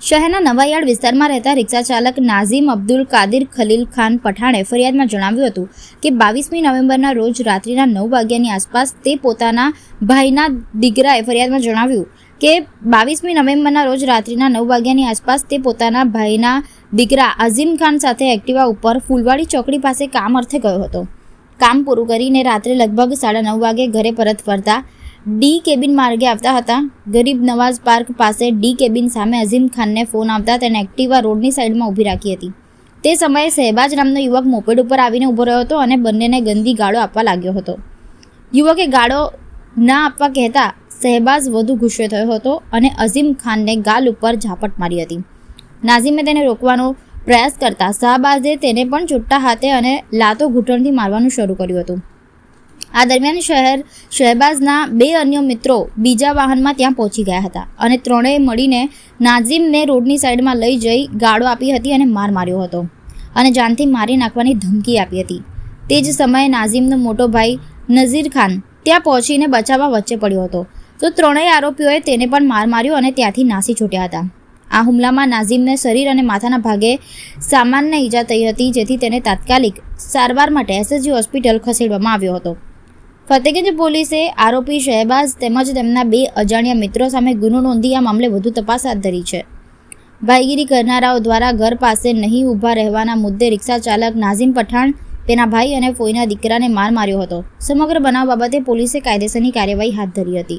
શહેરના નવાયાર્ડ વિસ્તારમાં રહેતા રિક્ષા ચાલક નાઝીમ અબ્દુલ કાદિર ખલીલ ખાન પઠાણે ફરિયાદમાં જણાવ્યું હતું કે બાવીસમી નવેમ્બરના રોજ રાત્રિના નવ વાગ્યાની આસપાસ તે પોતાના ભાઈના દીકરાએ ફરિયાદમાં જણાવ્યું કે બાવીસમી નવેમ્બરના રોજ રાત્રિના નવ વાગ્યાની આસપાસ તે પોતાના ભાઈના દીકરા અઝીમ ખાન સાથે એક્ટિવા ઉપર ફૂલવાડી ચોકડી પાસે કામ અર્થે ગયો હતો. કામ પૂરું કરીને રાત્રે લગભગ સાડા નવ વાગે ઘરે પરત ફરતા ડી કેબિન માર્ગે આવતા હતા. ગરીબ નવાઝ પાર્ક પાસે ડી કેબિન સામે અઝીમ ખાનને ફોન આવતા તેને એક્ટિવા રોડની સાઈડમાં ઊભી રાખી હતી. તે સમયે સહેબાજ નામનો યુવક મોપેડ ઉપર આવીને ઊભો રહ્યો હતો અને બંનેને ગંદી ગાળો આપવા લાગ્યો હતો. યુવકે ગાળો ના આપવા કહેતા શહેબાઝ વધુ ગુસ્સે થયો હતો અને અઝીમ ખાનને ગાલ ઉપર ઝાપટ મારી હતી. નાઝીમે તેને રોકવાનો પ્રયાસ કરતા શાહબાઝે તેને પણ ચૂંટા હાથે અને લાતો ઘૂંટણથી મારવાનું શરૂ કર્યું હતું. આ દરમિયાન શહેર શહેબાઝના બે અન્ય મિત્રો બીજા વાહનમાં ત્યાં પહોંચી ગયા હતા અને ત્રણેય મળીને નાઝીમને રોડની સાઈડમાં લઈ જઈ ગાળો આપી હતી અને માર માર્યો હતો અને જાનથી મારી નાખવાની ધમકી આપી હતી. તે જ સમયે નાઝીમનો મોટો ભાઈ નઝીર ખાન ત્યાં પહોંચીને બચાવવા વચ્ચે પડ્યો હતો. તો ત્રણેય આરોપીઓએ તેને પણ માર માર્યો અને ત્યાંથી નાસી છૂટ્યા હતા. આ હુમલામાં નાઝીમને શરીર અને માથાના ભાગે સામાન્ય ઈજા થઈ હતી, જેથી તેને તાત્કાલિક સારવાર માટે એસએસજી હોસ્પિટલ ખસેડવામાં આવ્યો હતો. ફતેગંજ પોલીસે આરોપી શહેબાઝ તેમજ તેમના બે અજાણ્યા મિત્રો સામે ગુનો નોંધી આ મામલે વધુ તપાસ હાથ ધરી છે. ભાઈગીરી કરનારાઓ દ્વારા ઘર પાસે નહીં ઊભા રહેવાના મુદ્દે રિક્ષા ચાલક નાઝીમ પઠાણ, તેના ભાઈ અને ફોઈના દીકરાને માર માર્યો હતો. સમગ્ર બનાવ બાબતે પોલીસે કાયદેસરની કાર્યવાહી હાથ ધરી હતી.